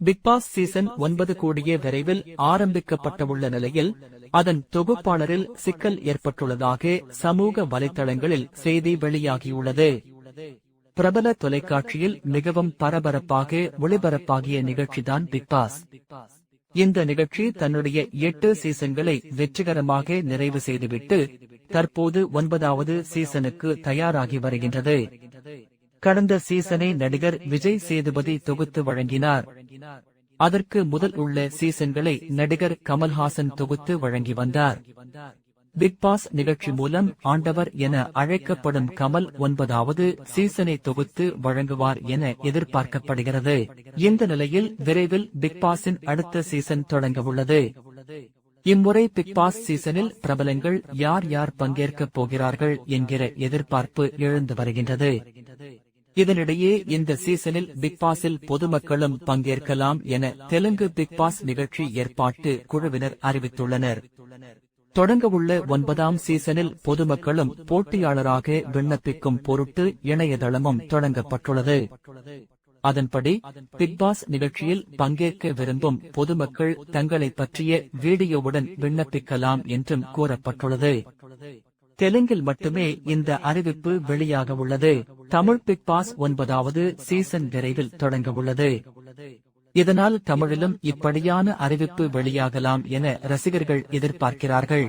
Big Boss season ஒன்பது கூடிய விரைவில் ஆரம்பிக்கப்பட்டவுள்ள நிலையில் அதன் தொகுப்பாளரில் சிக்கல் ஏற்பட்டுள்ளதாக சமூக வலைதளங்களில் செய்தி வெளியாகியுள்ளது. பிரபல தொலைக்காட்சியில் மிகவும் பரபரப்பாக ஒளிபரப்பாகிய நிகழ்ச்சிதான் பிக் பாஸ் இந்த நிகழ்ச்சி தன்னுடைய எட்டு சீசன்களை வெற்றிகரமாக நிறைவு செய்துவிட்டு தற்போது ஒன்பதாவது சீசனுக்கு தயாராகி வருகின்றது. கடந்த சீசனை நடிகர் விஜய் சேதுபதி தொகுத்து வழங்கினார். அதற்கு முதல் உள்ள சீசன்களை நடிகர் கமல்ஹாசன் தொகுத்து வழங்கி வந்தார். பிக் பாஸ் நிகழ்ச்சி மூலம் ஆண்டவர் என அழைக்கப்படும் கமல் ஒன்பதாவது சீசனை தொகுத்து வழங்குவார் என எதிர்பார்க்கப்படுகிறது. இந்த நிலையில் விரைவில் பிக் பாஸின் அடுத்த சீசன் தொடங்க உள்ளது. இம்முறை பிக் பாஸ் சீசனில் பிரபலங்கள் யார் யார் பங்கேற்கப் போகிறார்கள் என்கிற எதிர்பார்ப்பு எழுந்து வருகின்றது. இதனிடையே இந்த சீசனில் பிக் பாஸில் பொதுமக்களும் பங்கேற்கலாம் என தெலுங்கு பிக் பாஸ் நிகழ்ச்சி ஏற்பாட்டு குழுவினர் அறிவித்துள்ளனர். தொடங்கவுள்ள ஒன்பதாம் சீசனில் பொதுமக்களும் போட்டியாளராக விண்ணப்பிக்கும் பொருட்டு இணையதளமும் தொடங்கப்பட்டுள்ளது. அதன்படி பிக்பாஸ் நிகழ்ச்சியில் பங்கேற்க விரும்பும் பொதுமக்கள் தங்களை பற்றிய வீடியோவுடன் விண்ணப்பிக்கலாம் என்றும் கூறப்பட்டுள்ளது. தெலுங்கில் மட்டுமே இந்த அறிவிப்பு வெளியாக உள்ளது. தமிழ் பிக் பாஸ் ஒன்பதாவது சீசன் விரைவில் தொடங்க உள்ளது. இதனால் தமிழிலும் இப்படியான அறிவிப்பு வெளியாகலாம் என ரசிகர்கள் எதிர்பார்க்கிறார்கள்.